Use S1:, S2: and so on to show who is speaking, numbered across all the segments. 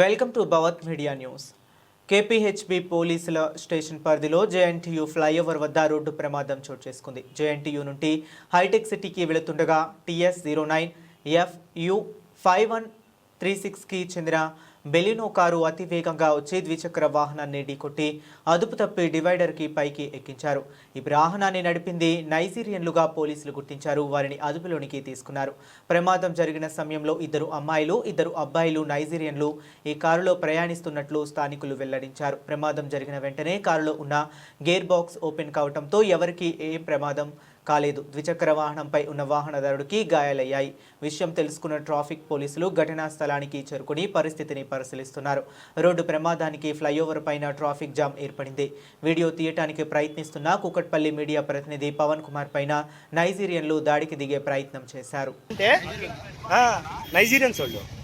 S1: Welcome to Bhavat media news. KPHB పోలీసుల station పరిధిలో JNTU flyover వద్ద రోడ్డు ప్రమాదం చోటు చేసుకుంది. జేఎన్టీయూ నుండి హైటెక్ సిటీకి వెళుతుండగా TS zero nine FU five one three సిక్స్కి చెందిన బెలినో కారు అతివేగంగా వచ్చి ద్విచక్ర వాహనాన్ని ఢీకొట్టి అదుపు తప్పి డివైడర్కి పైకి ఎక్కించారు. ఈ వాహనాన్ని నడిపింది నైజీరియన్లుగా పోలీసులు గుర్తించారు. వారిని అదుపులోనికి తీసుకున్నారు. ప్రమాదం జరిగిన సమయంలో ఇద్దరు అమ్మాయిలు ఇద్దరు అబ్బాయిలు నైజీరియన్లు ఈ కారులో ప్రయాణిస్తున్నట్లు స్థానికులు వెల్లడించారు. ప్రమాదం జరిగిన వెంటనే కారులో ఉన్న గేర్ బాక్స్ ఓపెన్ కావడంతో ఎవరికి ఏ ప్రమాదం కాలేదు. ద్విచక్ర వాహనంపై ఉన్న వాహనదారుడికి గాయాలయ్యాయి. విషయం తెలుసుకున్న ట్రాఫిక్ పోలీసులు ఘటనా స్థలానికి చేరుకుని పరిస్థితిని పరిశీలిస్తున్నారు. రోడ్డు ప్రమాదానికి ఫ్లైఓవర్ పైన ట్రాఫిక్ జామ్ ఏర్పడింది. వీడియో తీయటానికి ప్రయత్నిస్తున్న కుకట్పల్లి మీడియా ప్రతినిధి పవన్ కుమార్ పైన నైజీరియన్లు దాడికి దిగే ప్రయత్నం చేశారు.
S2: నైజీరియన్స్ వాళ్ళు.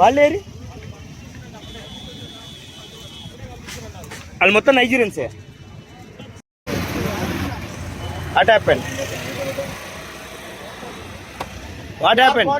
S2: వాళ్ళేరి? వాళ్ళు మొత్తం నైజీరియన్సే. What happen what happen